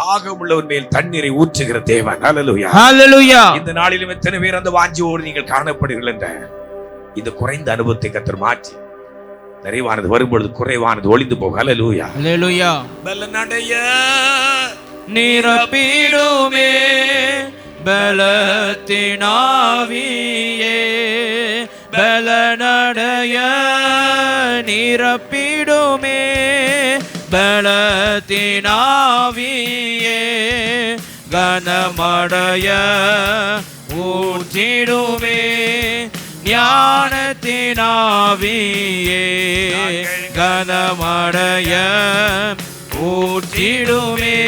தாகம் உள்ளவன் மேல் தண்ணீரை ஊற்றுகிற தேவன். இந்த நாளிலும் எத்தனை பேர் அந்த வாஞ்சியோடு நீங்கள் காணப்படுகிறீர்கள் என்ற. இந்த குறைந்த அனுபவத்தை கத்தர் மாற்றி. நிறைவானது வரும்பொழுது குறைவானது ஒளிந்து போக ஹalleluya Hallelujah. பலனடைய நிரப்பிடுமே. பலத்தினாவியே பலனடைய நிரப்பிடுமே. பலத்தினாவியே கனமடைய ஊற்றிடுமே ஞானத்தினாவியே கனமடைய ஊற்றிடுமே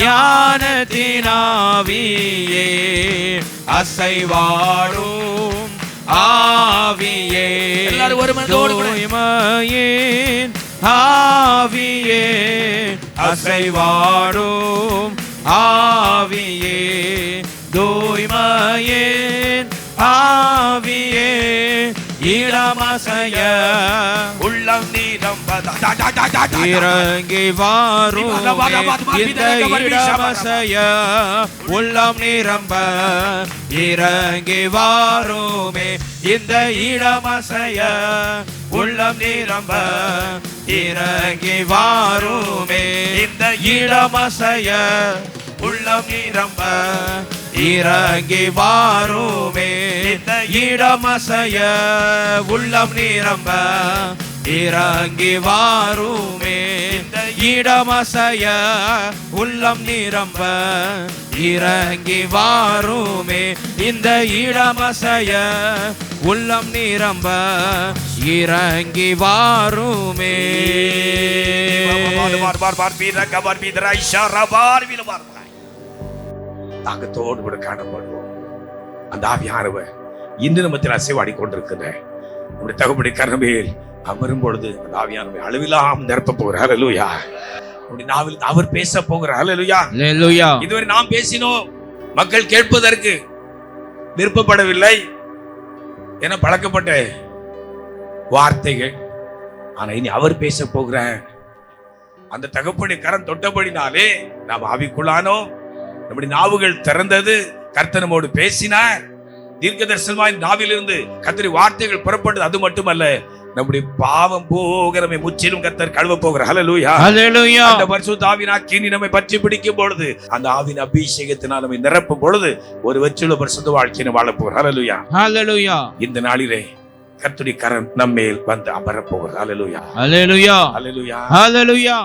ஞானத்தினாவியே அசைவாடும் ஆவியே எல்லாரும் ஒரு மனதோடு ஆவியே அசைவாடும். ஆவியே இளமசைய உள்ளம் நீரம் இறங்கி வாரும் இந்த இடமசைய உள்ளம் நிரம்ப இறங்கி வாருமே இந்த இடமசைய உள்ளம் நிரம்ப இறங்கி வாருமே இந்த இடமசைய உள்ளம் நிரம்ப இறங்கி வாருமே இடமசைய உள்ளம் நிரம்ப இறங்கி வாருமே இடமசைய உள்ளம் நிரம்ப இறங்கி வாருமே இந்த இடமசைய உள்ளம் நிரம்ப இறங்கி வாருமே தாகத்தோடு கூட காணப்படுவோம். அந்த ஆவியானவர் இன்று நம்ம அசைவாடி கொண்டிருக்கிற நம்முடைய தகப்படி கரமேல் அமரும் பொழுது அந்த ஆவியானவர் அளவில்லாம் நிரப்ப ஹalleluya. நம்முடைய நாவில் அவர் பேச போகிறார். ஹalleluya. ஹalleluya. இதுவரை நாம் பேசினோம். மக்கள் கேட்பதற்கு விருப்பப்படவில்லை என பழக்கப்பட்ட வார்த்தைகள். ஆனா இனி அவர் பேச போகிறார். அந்த தகப்படி கரம் தொட்டபடினாலே நாம் ஆவிக்குள்ளானோம். நம்முடைய நாவுகள் திறந்தது கர்த்தர் நம்மோடு பேசினார். தீர்க்க தரிசனமாய் நாவிலிருந்து கர்த்தரி வார்த்தைகள் புறப்பட்டது. அது மட்டுமல்ல நம்முடைய பாவம் போகிறமை முற்றிலும் கர்த்தர் கழுவ போகிற ஹalleluya ஹalleluya அந்த பரிசுத்த ஆவின் அக்கினி நம்மை பற்றி பிடிக்கும் பொழுது அந்த ஆவின் அபிஷேகத்தினால் நம்மை நிரப்பும் பொழுது ஒரு வெற்றியுள்ள பரிசுத்த வாழ்க்கையை வாழ போகிறார் ஹalleluya ஹalleluya இந்த நாளிலே கர்த்தருடைய கரம் நம்மேல் வந்து அமரப் போகிறார். ஹalleluya ஹalleluya ஹalleluya ஹalleluya